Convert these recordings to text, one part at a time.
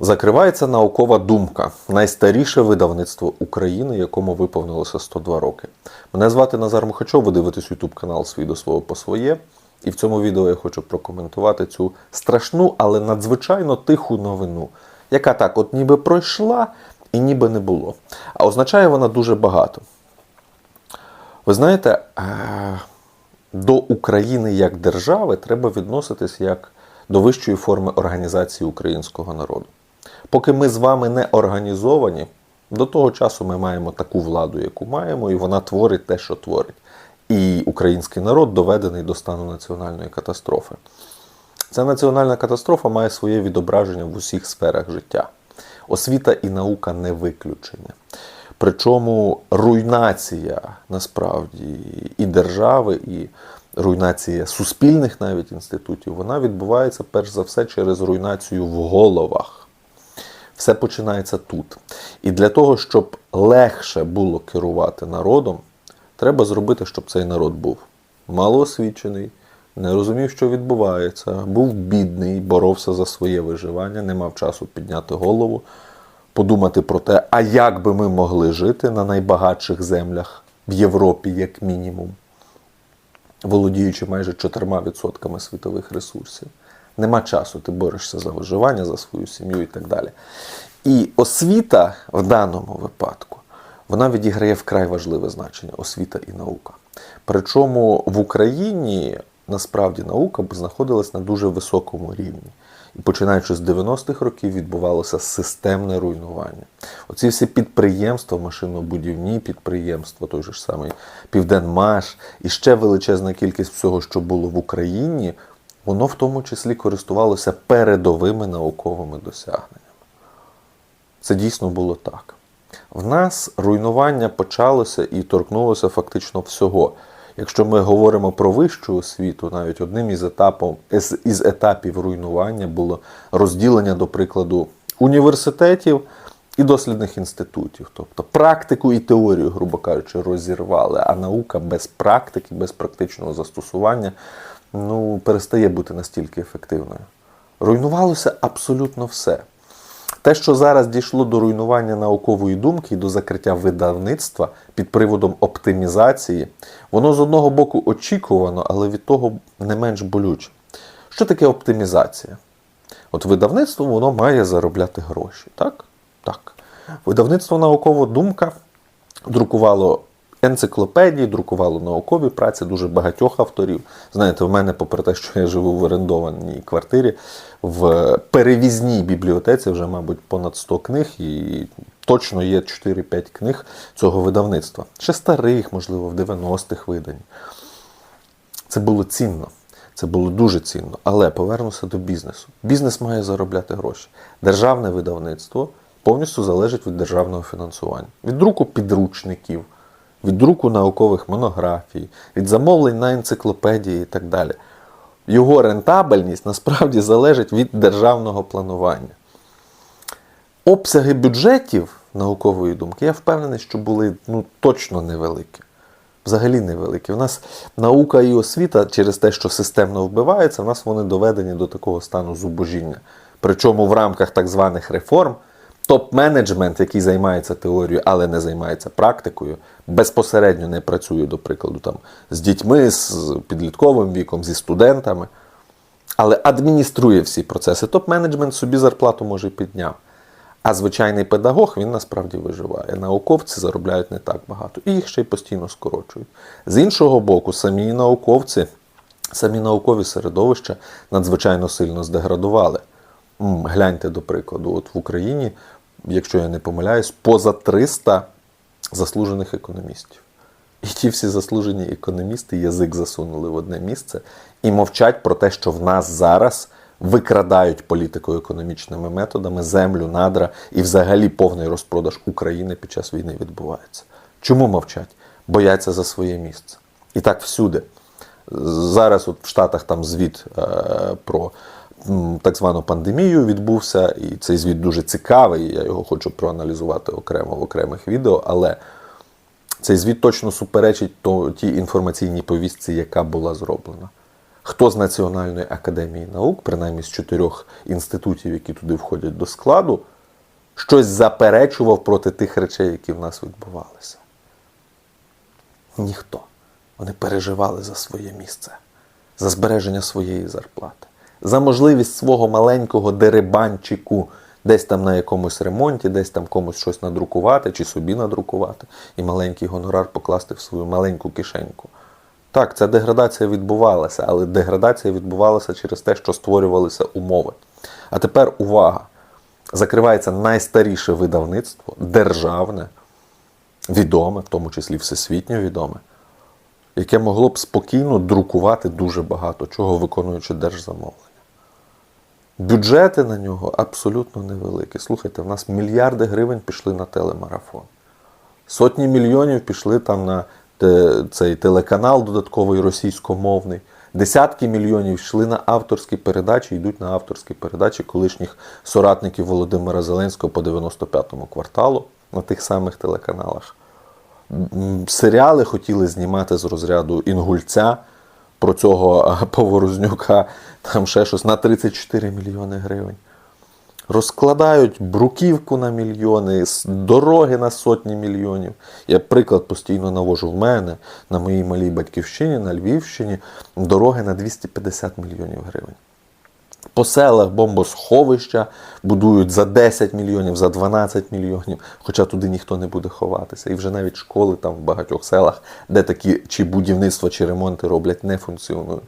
Закривається наукова думка, найстаріше видавництво України, якому виповнилося 102 роки. Мене звати Назар Мухачов, ви дивитесь YouTube канал Свій до свого по своє. І в цьому відео я хочу прокоментувати цю страшну, але надзвичайно тиху новину, яка так от ніби пройшла і ніби не було. А означає вона дуже багато. Ви знаєте, е, до України як держави треба відноситись як до вищої форми організації українського народу. Поки ми з вами не організовані, до того часу ми маємо таку владу, яку маємо, і вона творить те, що творить. І український народ доведений до стану національної катастрофи. Ця національна катастрофа має своє відображення в усіх сферах життя. Освіта і наука не виключення. Причому руйнація насправді і держави, і руйнація суспільних навіть інститутів, вона відбувається перш за все через руйнацію в головах. Все починається тут. І для того, щоб легше було керувати народом, треба зробити, щоб цей народ був малоосвічений, не розумів, що відбувається, був бідний, боровся за своє виживання, не мав часу підняти голову, подумати про те, а як би ми могли жити на найбагатших землях в Європі, як мінімум, володіючи майже 4% світових ресурсів. Нема часу, ти борешся за виживання, за свою сім'ю і так далі. І освіта в даному випадку вона відіграє вкрай важливе значення освіта і наука. Причому в Україні насправді наука знаходилась на дуже високому рівні. І починаючи з 90-х років відбувалося системне руйнування. Оці всі підприємства, машинобудівні підприємства, той же ж самий Південмаш, і ще величезна кількість всього, що було в Україні, воно в тому числі користувалося передовими науковими досягненнями. Це дійсно було так. В нас руйнування почалося і торкнулося фактично всього. Якщо ми говоримо про вищу освіту, навіть одним із етапів, із, етапів руйнування було розділення, до прикладу, університетів і дослідних інститутів. Тобто практику і теорію, грубо кажучи, розірвали, а наука без практики, без практичного застосування ну, перестає бути настільки ефективною. Руйнувалося абсолютно все. Те, що зараз дійшло до руйнування наукової думки і до закриття видавництва під приводом оптимізації, воно з одного боку очікувано, але від того не менш болюче. Що таке оптимізація? От видавництво воно має заробляти гроші. Так? Так. Видавництво наукова думка друкувало енциклопедії, друкувало наукові праці дуже багатьох авторів. Знаєте, в мене, попри те, що я живу в орендованій квартирі, в перевізній бібліотеці вже, мабуть, понад 100 книг, і точно є 4-5 книг цього видавництва. Ще старих, можливо, в 90-х видані. Це було цінно. Це було дуже цінно. Але повернуся до бізнесу. Бізнес має заробляти гроші. Державне видавництво повністю залежить від державного фінансування, від друку підручників, від друку наукових монографій, від замовлень на енциклопедії і так далі. Його рентабельність насправді залежить від державного планування. Обсяги бюджетів наукової думки, я впевнений, що були ну, точно невеликі. Взагалі невеликі. У нас наука і освіта через те, що системно вбивається, в нас вони доведені до такого стану зубожіння. Причому в рамках так званих реформ топ-менеджмент, який займається теорією, але не займається практикою, безпосередньо не працює, до прикладу, там, з дітьми, з підлітковим віком, зі студентами, але адмініструє всі процеси. Топ-менеджмент собі зарплату може підняв. А звичайний педагог він насправді виживає. Науковці заробляють не так багато, і їх ще й постійно скорочують. З іншого боку, самі науковці, самі наукові середовища надзвичайно сильно здеградували. Гляньте, до прикладу, от в Україні, якщо я не помиляюсь, поза 300 заслужених економістів. І ті всі заслужені економісти язик засунули в одне місце і мовчать про те, що в нас зараз викрадають політико-економічними методами землю, надра і взагалі повний розпродаж України під час війни відбувається. Чому мовчать? Бояться за своє місце. І так всюди. Зараз от в Штатах там звіт е, про так звану пандемію відбувся, і цей звіт дуже цікавий. Я його хочу проаналізувати окремо в окремих відео, але цей звіт точно суперечить тій інформаційній повістці, яка була зроблена. Хто з Національної академії наук, принаймні з чотирьох інститутів, які туди входять до складу, щось заперечував проти тих речей, які в нас відбувалися? Ніхто. Вони переживали за своє місце, за збереження своєї зарплати, за можливість свого маленького дерибанчику десь там на якомусь ремонті, десь там комусь щось надрукувати чи собі надрукувати, і маленький гонорар покласти в свою маленьку кишеньку. Так, ця деградація відбувалася, але деградація відбувалася через те, що створювалися умови. А тепер увага! Закривається найстаріше видавництво, державне, відоме, в тому числі всесвітньо відоме, яке могло б спокійно друкувати дуже багато чого, виконуючи держзамовлення. Бюджети на нього абсолютно невеликі. Слухайте, в нас мільярди гривень пішли на телемарафон. Сотні мільйонів пішли там на цей телеканал додатковий російськомовний. Десятки мільйонів йшли на авторські передачі, йдуть на авторські передачі колишніх соратників Володимира Зеленського по 95-му кварталу на тих самих телеканалах. Серіали хотіли знімати з розряду Інгульця про цього Поворознюка, там ще щось на 34 мільйони гривень. Розкладають бруківку на мільйони, дороги на сотні мільйонів. Я приклад постійно навожу в мене на моїй малій батьківщині, на Львівщині, дороги на 250 мільйонів гривень. По селах бомбосховища будують за 10 мільйонів, за 12 мільйонів, хоча туди ніхто не буде ховатися. І вже навіть школи там в багатьох селах, де такі чи будівництво, чи ремонти роблять, не функціонують.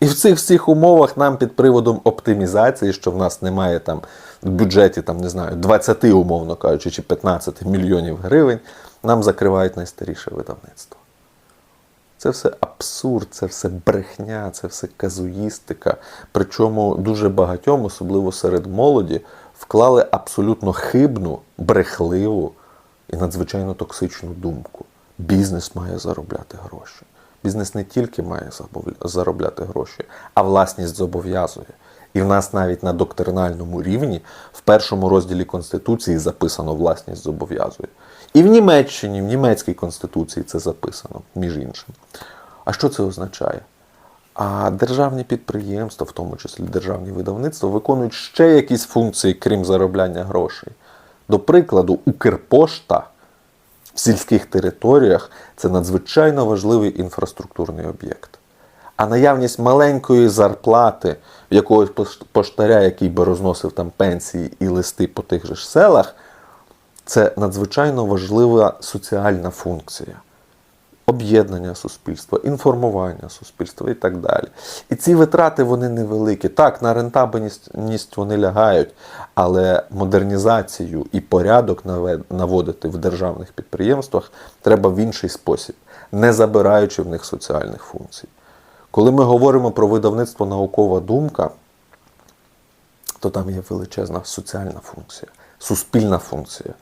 І в цих всіх умовах нам під приводом оптимізації, що в нас немає там в бюджеті, там, не знаю, 20, умовно кажучи, чи 15 мільйонів гривень, нам закривають найстаріше видавництво. Це все абсурд, це все брехня, це все казуїстика. Причому дуже багатьом, особливо серед молоді, вклали абсолютно хибну, брехливу і надзвичайно токсичну думку. Бізнес має заробляти гроші. Бізнес не тільки має заробляти гроші, а власність зобов'язує. І в нас навіть на доктринальному рівні в першому розділі Конституції записано власність зобов'язує. І в Німеччині, в німецькій конституції це записано, між іншим. А що це означає? А державні підприємства, в тому числі державні видавництва, виконують ще якісь функції, крім заробляння грошей. До прикладу, Укрпошта в сільських територіях це надзвичайно важливий інфраструктурний об'єкт. А наявність маленької зарплати якогось поштаря, який би розносив там пенсії і листи по тих же ж селах, це надзвичайно важлива соціальна функція. Об'єднання суспільства, інформування суспільства і так далі. І ці витрати вони невеликі. Так, на рентабельність вони лягають, але модернізацію і порядок наводити в державних підприємствах треба в інший спосіб, не забираючи в них соціальних функцій. Коли ми говоримо про видавництво наукова думка, то там є величезна соціальна функція, суспільна функція,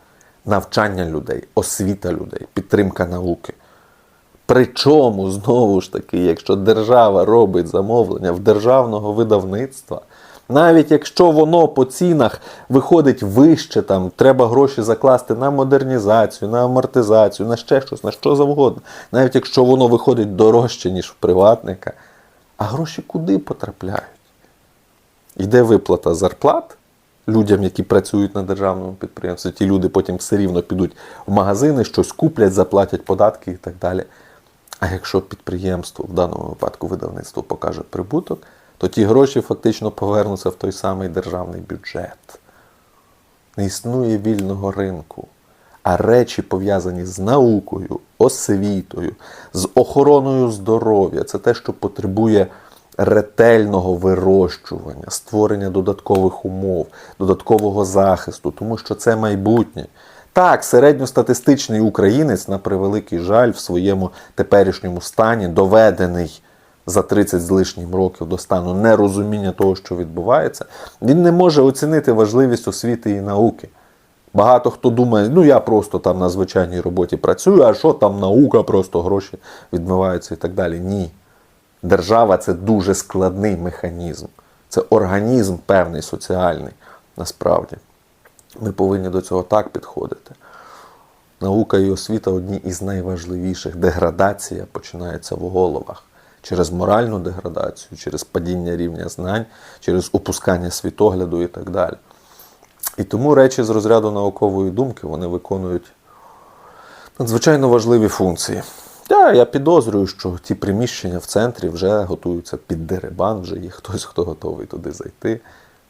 навчання людей, освіта людей, підтримка науки. Причому, знову ж таки, якщо держава робить замовлення в державного видавництва, навіть якщо воно по цінах виходить вище, там треба гроші закласти на модернізацію, на амортизацію, на ще щось, на що завгодно, навіть якщо воно виходить дорожче, ніж в приватника, а гроші куди потрапляють? Йде виплата зарплат людям, які працюють на державному підприємстві. Ті люди потім все рівно підуть в магазини, щось куплять, заплатять податки і так далі. А якщо підприємство, в даному випадку видавництво, покаже прибуток, то ті гроші фактично повернуться в той самий державний бюджет. Не існує вільного ринку. А речі, пов'язані з наукою, освітою, з охороною здоров'я, це те, що потребує ретельного вирощування, створення додаткових умов, додаткового захисту, тому що це майбутнє. Так, середньостатистичний українець, на превеликий жаль, в своєму теперішньому стані доведений за 30 з лишнім років до стану нерозуміння того, що відбувається, він не може оцінити важливість освіти і науки. Багато хто думає, ну я просто там на звичайній роботі працюю, а що там наука, просто гроші відмиваються і так далі. Ні. Держава це дуже складний механізм. Це організм певний соціальний, насправді. Ми повинні до цього так підходити. Наука і освіта одні із найважливіших. Деградація починається в головах. через моральну деградацію, через падіння рівня знань, через опускання світогляду і так далі. І тому речі з розряду наукової думки вони виконують надзвичайно важливі функції. Я, я підозрюю, що ті приміщення в центрі вже готуються під деребан, вже є хтось, хто готовий туди зайти.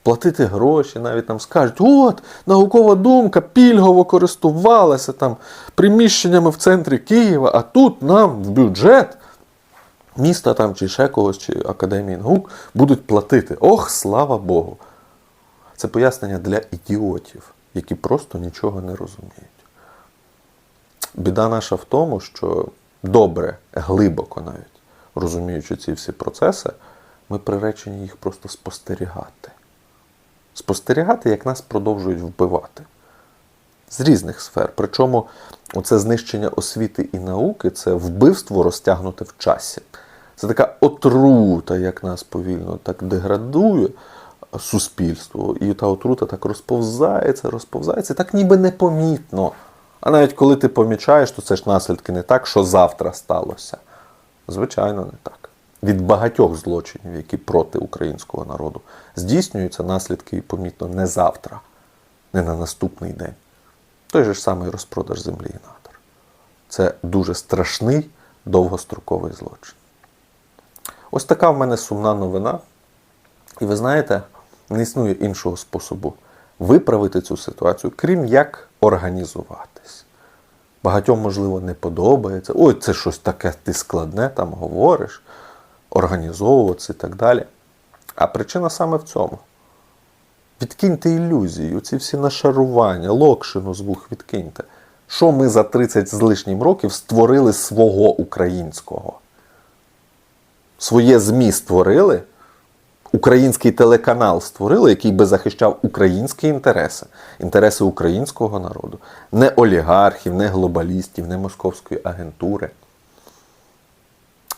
Платити гроші, навіть там скажуть, от, наукова думка пільгово користувалася там приміщеннями в центрі Києва, а тут нам в бюджет міста там чи ще когось, чи Академії наук будуть платити. Ох, слава Богу! Це пояснення для ідіотів, які просто нічого не розуміють. Біда наша в тому, що добре, глибоко навіть розуміючи ці всі процеси, ми приречені їх просто спостерігати. Спостерігати, як нас продовжують вбивати з різних сфер. Причому оце знищення освіти і науки це вбивство розтягнуте в часі. Це така отрута, як нас повільно так деградує суспільство. І та отрута так розповзається, розповзається, так ніби непомітно. А навіть коли ти помічаєш, то це ж наслідки не так, що завтра сталося. Звичайно, не так. Від багатьох злочинів, які проти українського народу, здійснюються наслідки і помітно не завтра, не на наступний день. Той же ж самий розпродаж землі і надр. Це дуже страшний довгостроковий злочин. Ось така в мене сумна новина. І ви знаєте, не існує іншого способу виправити цю ситуацію, крім як організуватись. Багатьом, можливо, не подобається. Ой, це щось таке ти складне там говориш, організовуватися і так далі. А причина саме в цьому. Відкиньте ілюзію, ці всі нашарування, локшину з вух відкиньте. Що ми за 30 з лишнім років створили свого українського? Своє ЗМІ створили, український телеканал створили, який би захищав українські інтереси, інтереси українського народу, не олігархів, не глобалістів, не московської агентури.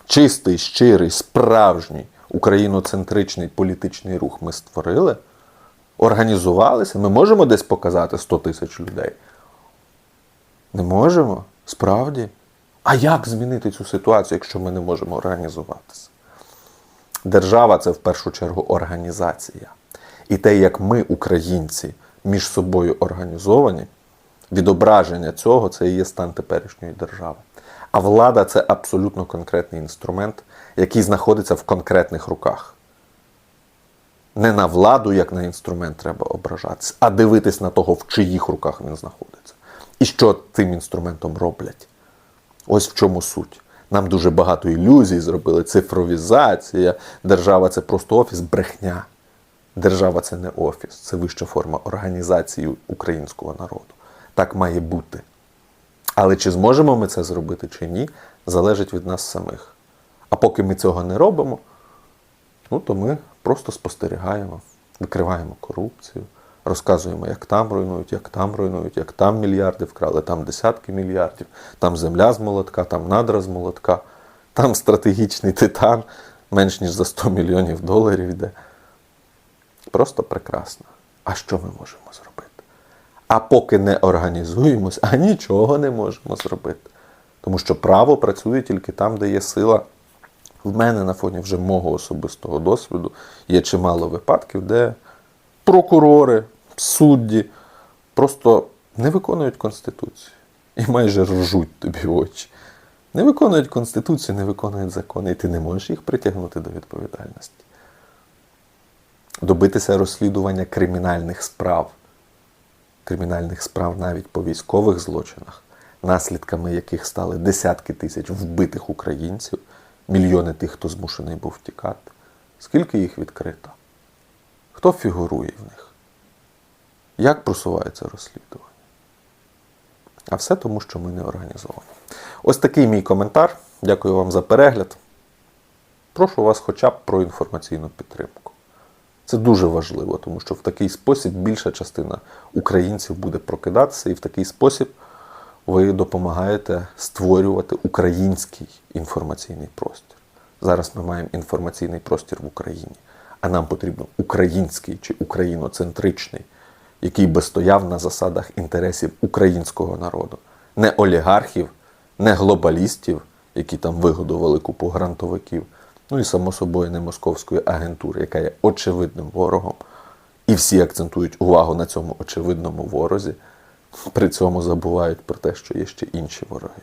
Чистий, щирий, справжній україноцентричний політичний рух ми створили, організувалися. Ми можемо десь показати 100 тисяч людей. Не можемо? Справді. А як змінити цю ситуацію, якщо ми не можемо організуватися? Держава це в першу чергу організація. І те, як ми, українці, між собою організовані, відображення цього це і є стан теперішньої держави. А влада це абсолютно конкретний інструмент, який знаходиться в конкретних руках. Не на владу, як на інструмент, треба ображатися, а дивитись на того, в чиїх руках він знаходиться. І що тим інструментом роблять. Ось в чому суть. Нам дуже багато ілюзій зробили. Цифровізація, держава це просто офіс, брехня. Держава це не офіс, це вища форма організації українського народу. Так має бути. Але чи зможемо ми це зробити чи ні, залежить від нас самих. А поки ми цього не робимо, ну то ми просто спостерігаємо, викриваємо корупцію, розказуємо, як там руйнують, як там руйнують, як там мільярди вкрали, там десятки мільярдів, там земля з молотка, там надра з молотка, там стратегічний титан менш ніж за 100 мільйонів доларів йде. Просто прекрасно. А що ми можемо зробити? А поки не організуємось, а нічого не можемо зробити. Тому що право працює тільки там, де є сила. В мене на фоні вже мого особистого досвіду є чимало випадків, де прокурори, судді просто не виконують Конституцію і майже ржуть тобі в очі. Не виконують Конституцію, не виконують закони, і ти не можеш їх притягнути до відповідальності. Добитися розслідування кримінальних справ, кримінальних справ навіть по військових злочинах, наслідками яких стали десятки тисяч вбитих українців, мільйони тих, хто змушений був втікати. Скільки їх відкрито? Хто фігурує в них? Як просувається розслідування? А все тому, що ми не організовані. Ось такий мій коментар. Дякую вам за перегляд. Прошу вас хоча б про інформаційну підтримку. Це дуже важливо, тому що в такий спосіб більша частина українців буде прокидатися, і в такий спосіб ви допомагаєте створювати український інформаційний простір. Зараз ми маємо інформаційний простір в Україні, а нам потрібно український чи україноцентричний, який би стояв на засадах інтересів українського народу, не олігархів, не глобалістів, які там вигодували купу грантовиків, Ну і само собою не московської агентури, яка є очевидним ворогом. І всі акцентують увагу на цьому очевидному ворозі, при цьому забувають про те, що є ще інші вороги.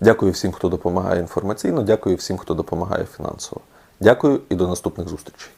Дякую всім, хто допомагає інформаційно, дякую всім, хто допомагає фінансово. Дякую і до наступних зустрічей.